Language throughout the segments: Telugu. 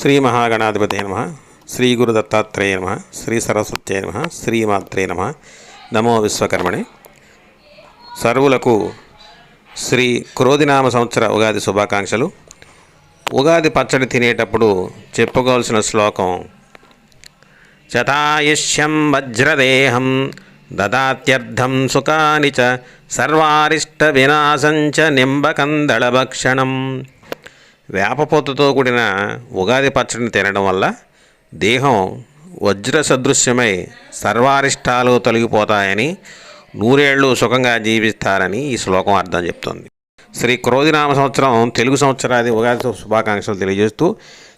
శ్రీ మహాగణాధిపతి నమ శ్రీ గురు దత్తాత్రేయ నమ శ్రీ సరస్వత్యే నమ శ్రీమాత్రే నమ. నమో విశ్వకర్మణి. సర్వులకు శ్రీ క్రోధినామ సంవత్సర ఉగాది శుభాకాంక్షలు. ఉగాది పచ్చడి తినేటప్పుడు చెప్పుకోవాల్సిన శ్లోకం శతాయుష్యం వజ్రదేహం దదాత్యర్థం సుఖాని చ సర్వారిష్ట వినాశంచ నింబకందళభక్షణం వేపపోతతో కూడిన ఉగాది పచ్చడిని తినడం వల్ల దేహం వజ్ర సదృశ్యమై సర్వారిష్టాలు తొలగిపోతాయని నూరేళ్ళు సుఖంగా జీవిస్తారని ఈ శ్లోకం అర్థం చెప్తుంది. శ్రీ క్రోధినామ సంవత్సరం తెలుగు సంవత్సరాది ఉగాది శుభాకాంక్షలు తెలియజేస్తూ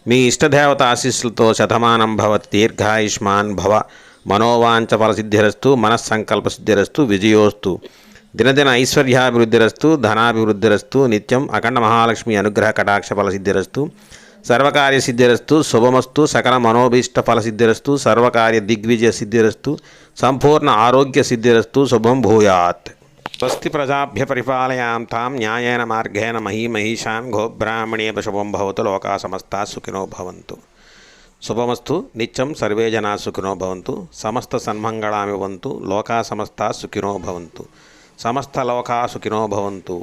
మీ ఇష్టదేవత ఆశీస్సులతో శతమానం భవ దీర్ఘాయుష్మాన్ భవ మనోవాంఛ ఫలసిద్ధిరస్తు మనస్సంకల్ప సిద్ధిరస్తు విజయోస్తు. దినదిన ఐశ్వర్యాభివృద్ధిరస్తు ధనాభివృద్ధిరస్తు నిత్యం అఖండ మహాలక్ష్మి అనుగ్రహ కటాక్ష ఫలసిద్ధిరస్తు సర్వకార్య సిద్ధిరస్తు శుభమస్తు సకల మనోభీష్ట ఫలసిద్ధిరస్తు సర్వకార్య దిగ్విజయ సిద్ధిరస్తు సంపూర్ణ ఆరోగ్య సిద్ధిరస్తు శుభం భూయాత్. స్వస్తి ప్రజాభ్య పరిపాలయాం తాం న్యాయేన మార్గేణ మహీ మహిషాం గోబ్రాహ్మణేప శుభం భవతు లోకా సమస్తా సుఖినో భవంతు. శుభమస్తు నిత్యం సర్వే జనా సుఖినో భవంతు సమస్త సన్మంగళామి వంతు లోకా సమస్త సుఖినో భవంతు. సమస్త లోకా సుఖినో భవంతు.